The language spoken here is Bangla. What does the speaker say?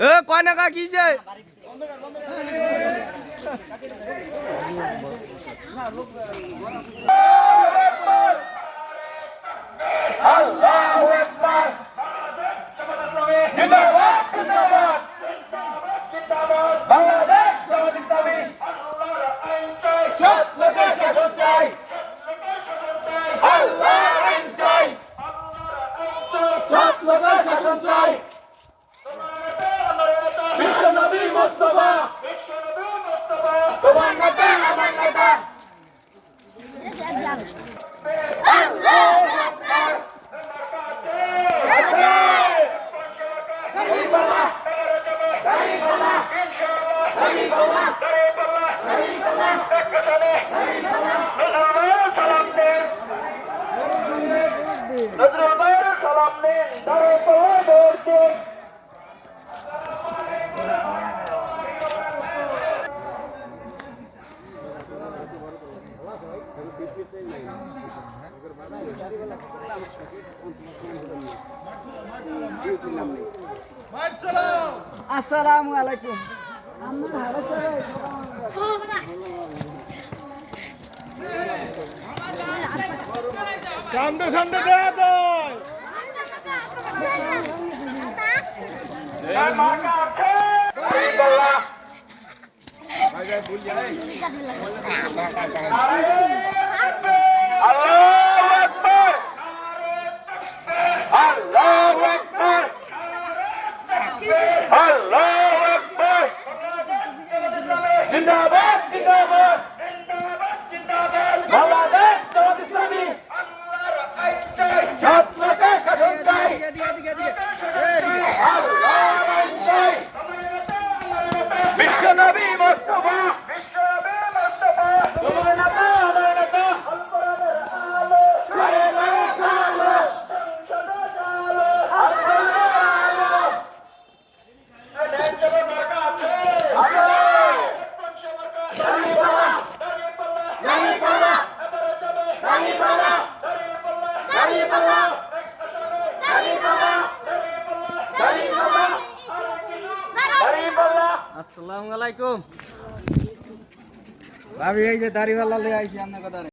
এ কয় নাকা কি যে? Allah! Hari Bala! Hari Bala! Hari Bala! Hari Bala! আসসালামু আলাইকুম সামনে সামনে দেখা যায় ভুল যায় and আসসালামু আলাইকুম। ভাবি এই যে দাড়িওয়ালা লে আইছি আপনার কথা